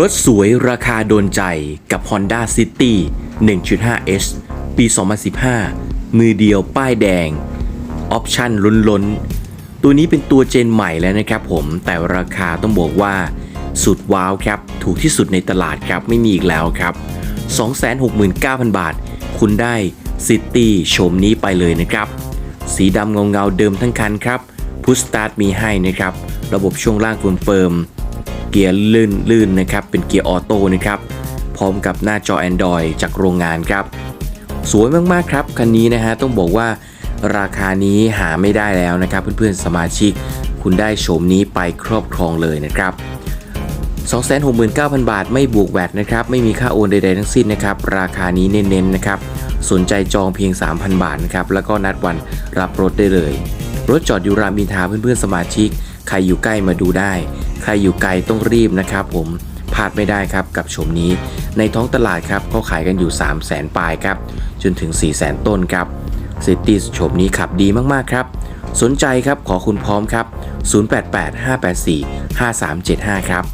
รถสวยราคาโดนใจกับ Honda City 1.5 H ปี 2015 มือเดียวป้ายแดง ออปชั่นล้นๆ ตัวนี้เป็นตัวเจนใหม่แล้วนะครับผมแต่ราคาต้องบอกว่า สุดว้าวครับ ถูกที่สุดในตลาดครับไม่มีอีกแล้วครับ 269,000 บาท คุณได้ City โฉมนี้ไปเลยนะครับ สีดำเงาเงาๆเดิมทั้งคันครับพุชสตาร์ทมีให้นะครับ ระบบช่วงล่างเฟิร์ม เกียร์ลื่นลื่นนะครับเป็นเกียร์ออโต้นะครับพร้อมกับหน้าจอ Android จากโรงงานครับ สวยมากๆครับคันนี้นะฮะต้องบอกว่าราคานี้หาไม่ได้แล้วนะครับ เพื่อนๆสมาชิกคุณได้โฉมนี้ไปครอบครองเลยนะครับ 269,000 บาทไม่บวกแวตนะครับ ไม่มีค่าโอนใดๆทั้งสิ้นนะครับ ราคานี้เน้นๆนะครับ สนใจจองเพียง 3,000 บาทนะครับ แล้วก็นัดวันรับรถได้เลย รถจอดอยู่รามอินทาเพื่อนๆสมาชิก ใครอยู่ใกล้มาดูได้ ใครอยู่ไกลต้องรีบนะครับผมพลาดไม่ได้ครับกับชมนี้ ในท้องตลาดครับเขาขายกันอยู่ 3 0 0แสนปลายครับ จนถึง 4 0 0แสนต้นครับซิตี้ชมนี้ขับดีมากๆครับ สนใจครับขอคุณพร้อมครับ 088 584 5375 ครับ